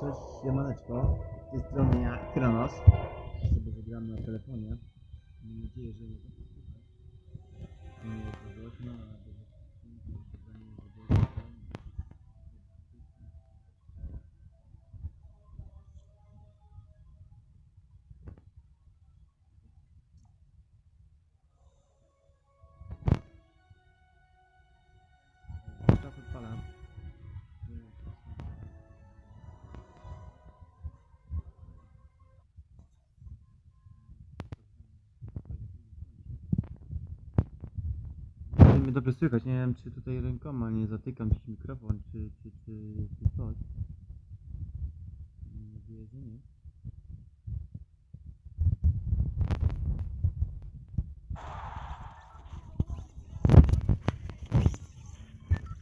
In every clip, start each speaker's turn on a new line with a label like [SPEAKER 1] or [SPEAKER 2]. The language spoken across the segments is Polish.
[SPEAKER 1] Cześć, siemaneczko. Z tej strony ja, Kronos. Sobie zagram na telefonie. Mam nadzieję, że nie będzie słychać. Nie to głośno, ale... mnie dobrze słychać, nie wiem czy tutaj rękoma nie zatykam jakiś mikrofon, czy, czy, czy, czy coś. Mam nadzieję, że nie.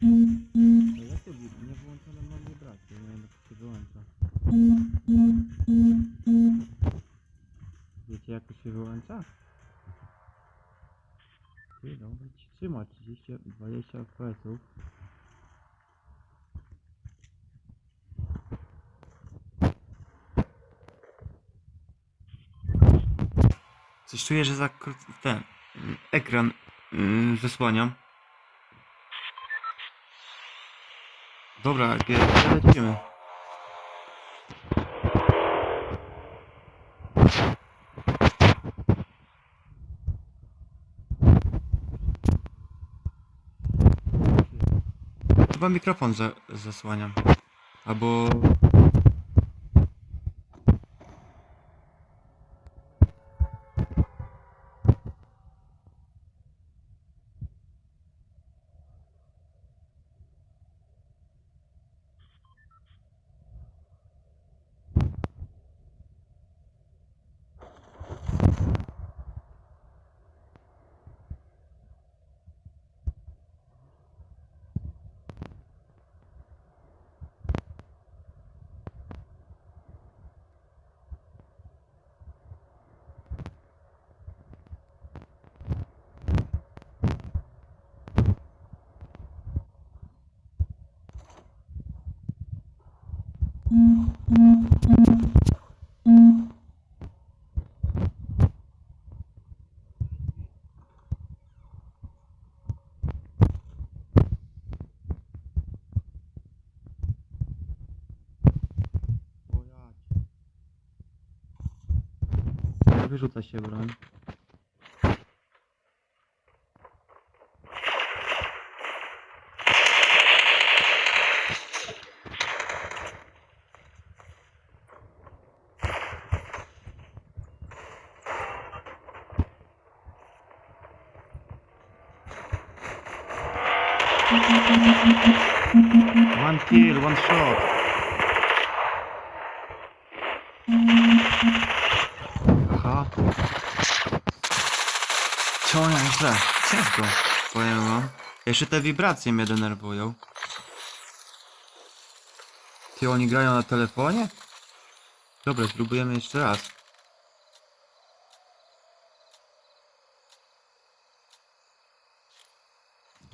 [SPEAKER 1] No jak to wi- nie włączone mam wibracje, nie wiem jak się wyłącza. Wiecie jak to się wyłącza? Dobra, ci trzyma 30, 20 fps-ów. Coś czuję, że za ten mm, ekran yy, zasłaniam. Dobra, lecimy. Chyba mikrofon za zasłaniam. Albo... Wyrzuca się broń. One kill, one shot. Aha. Ja źle? Ciężko, powiem wam. Jeszcze te wibracje mnie denerwują. Ty, oni grają na telefonie? Dobra, spróbujemy jeszcze raz.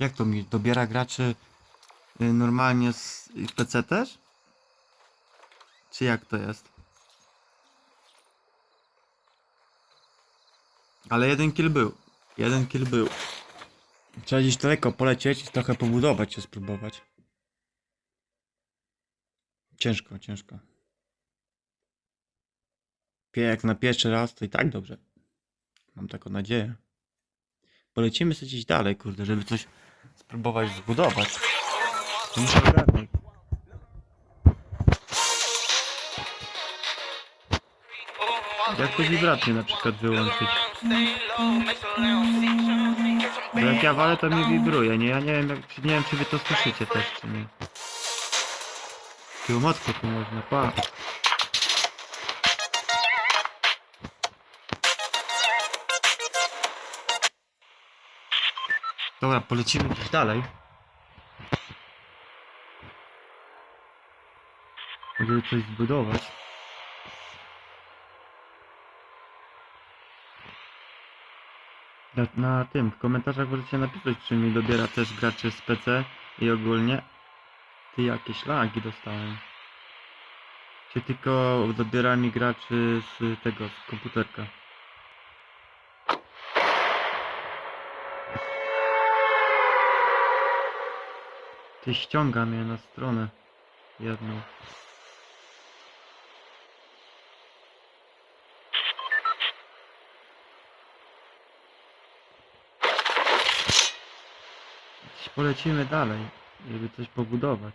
[SPEAKER 1] Jak to mi dobiera graczy y, normalnie z PC też? Czy jak to jest? Ale jeden kill był. Jeden kill był. Trzeba gdzieś daleko polecieć i trochę pobudować się spróbować. Ciężko, ciężko. Jak na pierwszy raz, to i tak dobrze. Mam taką nadzieję. Polecimy sobie gdzieś dalej, kurde, żeby coś spróbować zbudować. Jak to wibrację na przykład wyłączyć? Bo jak ja walę to mi wibruje, nie? Ja nie wiem, jak, nie wiem czy wy to słyszycie też, czy nie. Jakiego matko tu można, pa. Dobra, polecimy gdzieś dalej. Żeby coś zbudować. Na, na tym, w komentarzach możecie napisać, czy mi dobiera też graczy z PC i ogólnie. Ty jakie szlaki dostałem. Czy tylko dobieranie graczy z tego, z komputerka? Ty ściąga mnie na stronę jedną. Polecimy dalej, żeby coś pobudować.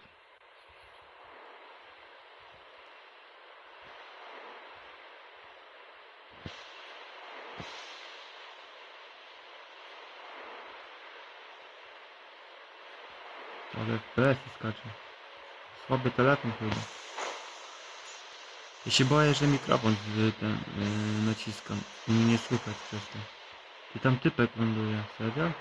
[SPEAKER 1] Ale FPS skacze. Słaby telefon chyba. Ja się boję, że mikrofon z, ten, yy, naciskam i nie słychać przez to. I tam typek ląduje, serio?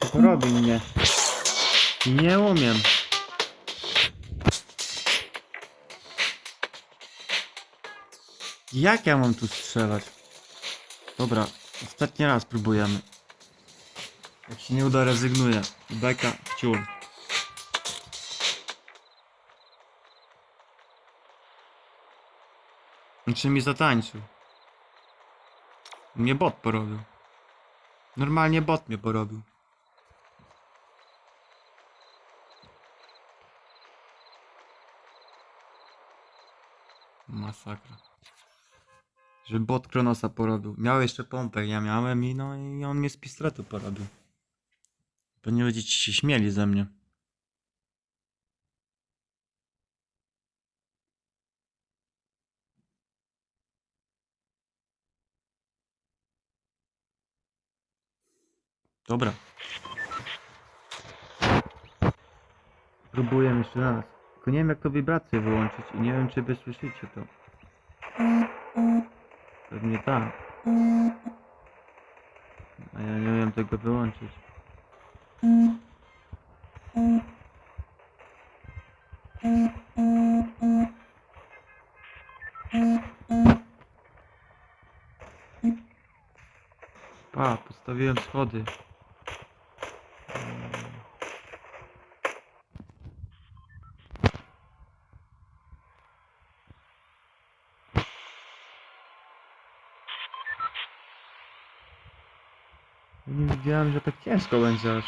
[SPEAKER 1] Tylko robi mnie. Nie umiem. Jak ja mam tu strzelać? Dobra, ostatni raz próbujemy. Jak się nie uda, rezygnuję. Beka w Znaczy mi zatańczył. Mnie bot porobił. Normalnie bot mnie porobił. Masakra. Że bot Kronosa porobił. Miał jeszcze pompę, ja miałem i no i on mnie z pistoletu porobił. Pewnie będziecie się śmieli ze mnie. Dobra. Próbuję jeszcze raz. Tylko nie wiem jak to wibrację wyłączyć i nie wiem czy wy słyszycie to. Pewnie tak. A ja nie wiem tego wyłączyć. Pa, postawiłem schody. Nie wiedziałem, że tak ciężko będzie aż.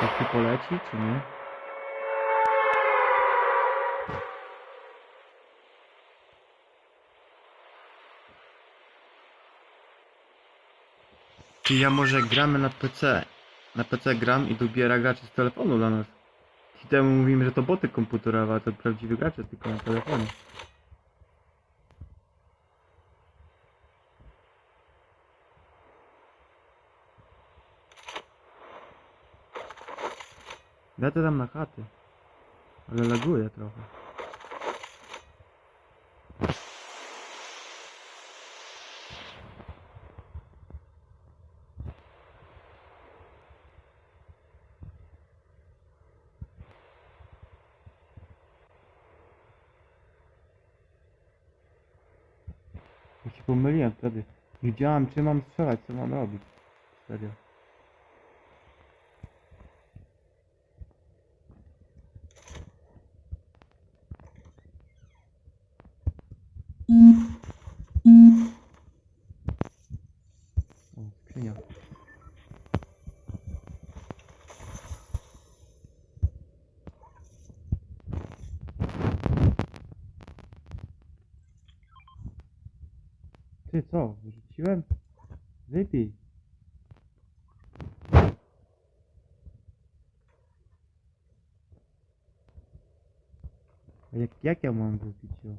[SPEAKER 1] Tak poleci, czy nie? Czy ja może gramy na PC? Na PC gram i dobiera graczy z telefonu dla nas. I temu mówimy, że to boty komputerowe, a to prawdziwi gracze tylko na telefonie. Lecę tam na chaty. Ale laguje trochę. Pomyliłem wtedy. Nie wiedziałem czy mam strzelać, co mam robić. Serio. O, skrzynia. Ty co? Wyrzuciłem? Wypij. A jak, jak ja mam wypić ją?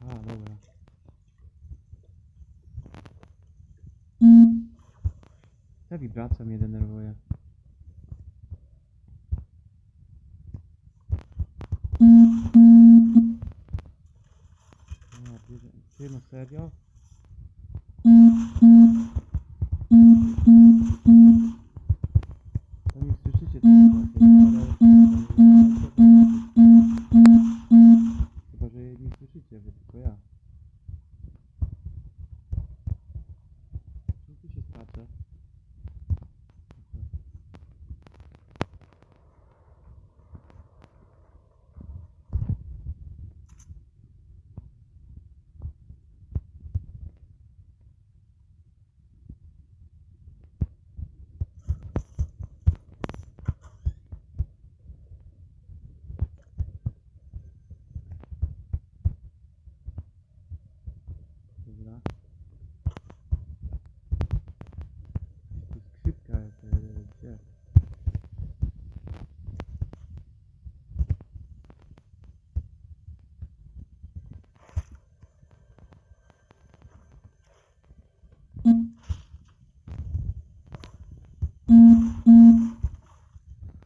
[SPEAKER 1] A, dobra. Ta wibracja mnie denerwuje. Nie, ty, ty no serio? To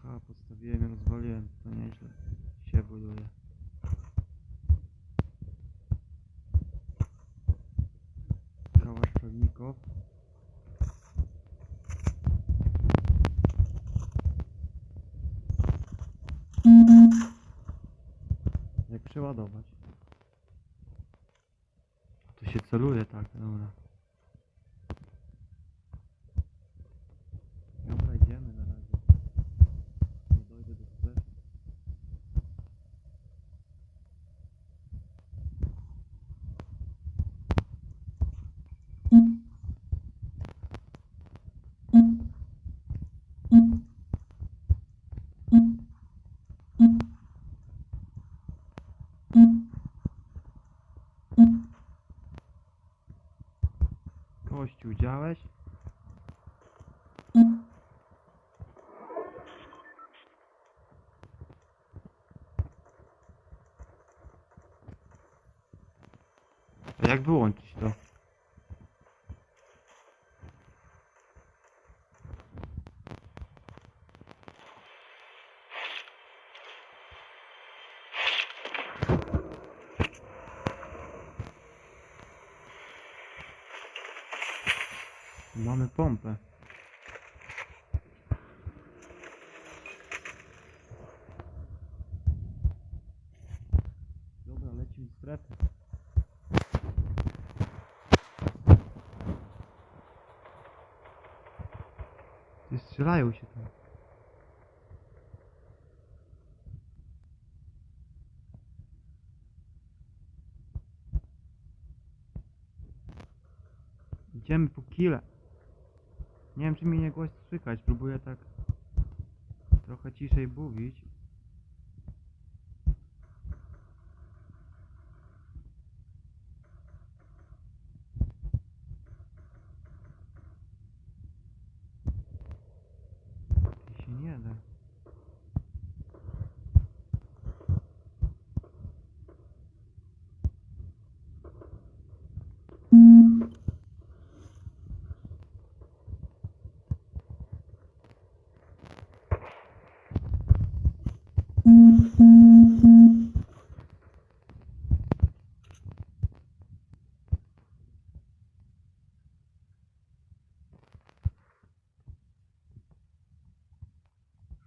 [SPEAKER 1] A, postawiłem i rozwaliłem, to nieźle się buduje. Kałasz pewników. Jak przeładować? To się celuje tak. Dobra, idziemy na razie. Nie dojdę do sklepu. Kościół działeś? A jak wyłączyć to? Mamy pompę. Dobra, lecimy w strefę. Ty strzelają się tam. Idziemy po kile. Nie wiem czy mi nie głos słychać, próbuję tak trochę ciszej mówić. I się nie da.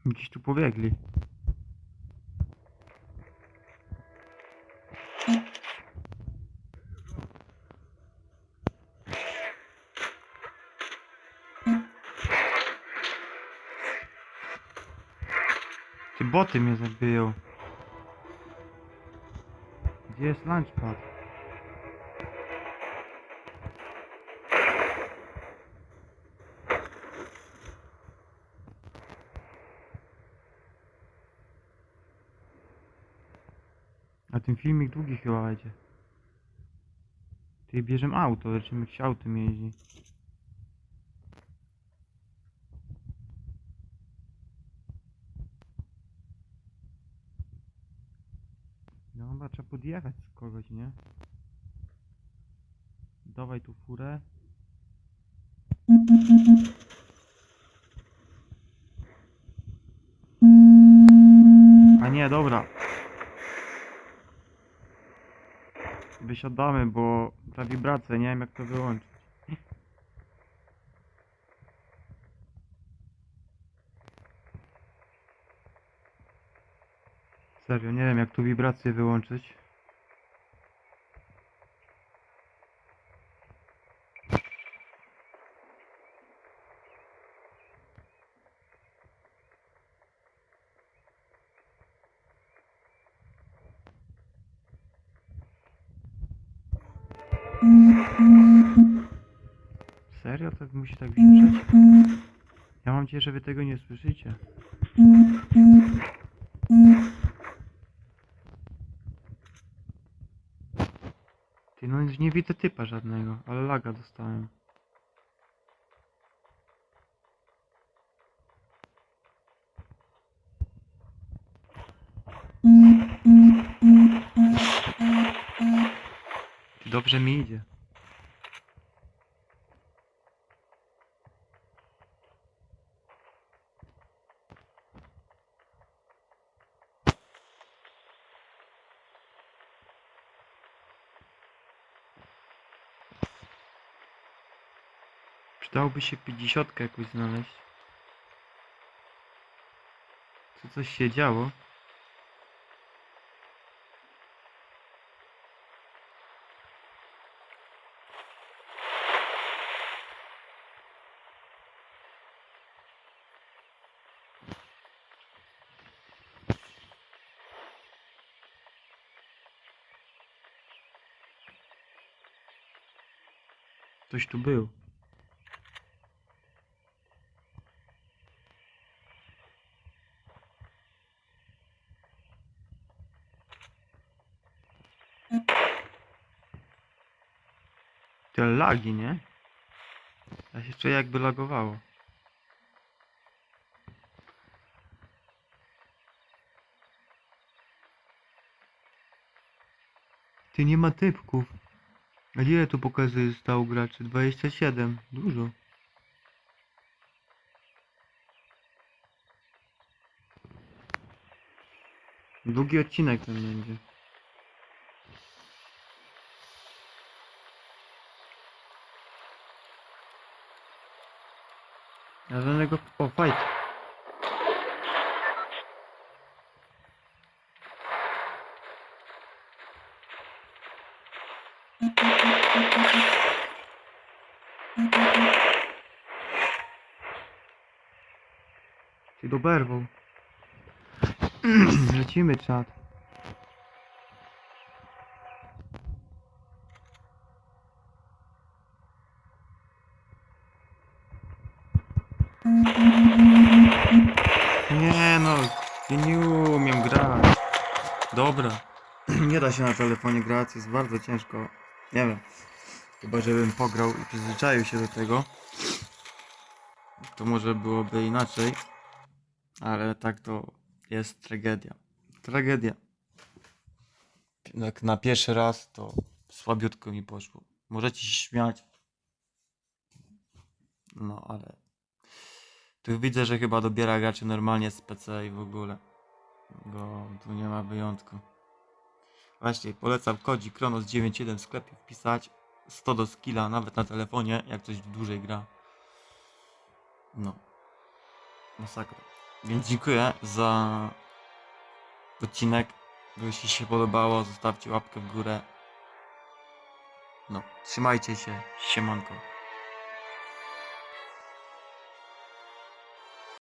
[SPEAKER 1] Gdzieś tu pobiegli. Ty mnie zabiją. Gdzie jest lunchpad? A ten filmik długi chyba będzie. Ty bierzemy auto, lecimy jakieś autem jeździ. No podjechać z kogoś, nie? Dawaj tu furę. A nie, dobra. Wysiadamy, bo ta wibracja, nie wiem jak to wyłączyć. Serio, nie wiem jak tu wibrację wyłączyć. Serio? To musi tak wibrać? Ja mam nadzieję, że wy tego nie słyszycie. Ty, no nie widzę typa żadnego, ale laga dostałem. Dobrze mi idzie. Przydałoby się 50 jakoś znaleźć. Tu coś się działo. Ktoś tu był. Te lagi, nie? Ja się czuję jakby lagowało. Ty nie ma typków. A ile tu pokazuje stał graczy? 27. Dużo. Długi odcinek ten będzie. Ja żadnego... O, fight! Ty doberwał. Lecimy czat. Nie no, ja nie umiem grać. Dobra. Nie da się na telefonie grać, jest bardzo ciężko. Nie wiem. Chyba żebym pograł i przyzwyczaił się do tego. To może byłoby inaczej. Ale tak to jest tragedia. Tragedia. Jak na pierwszy raz to słabiutko mi poszło. Możecie się śmiać. No ale tu widzę, że chyba dobiera graczy normalnie z PC i w ogóle. Bo tu nie ma wyjątku. Właśnie, polecam kodzi Kronos 91 w sklepie wpisać 100 do skilla, nawet na telefonie, jak coś dłużej gra. No. Masakra. Więc dziękuję za odcinek. Jeśli się podobało, zostawcie łapkę w górę. No, trzymajcie się. Siemanko.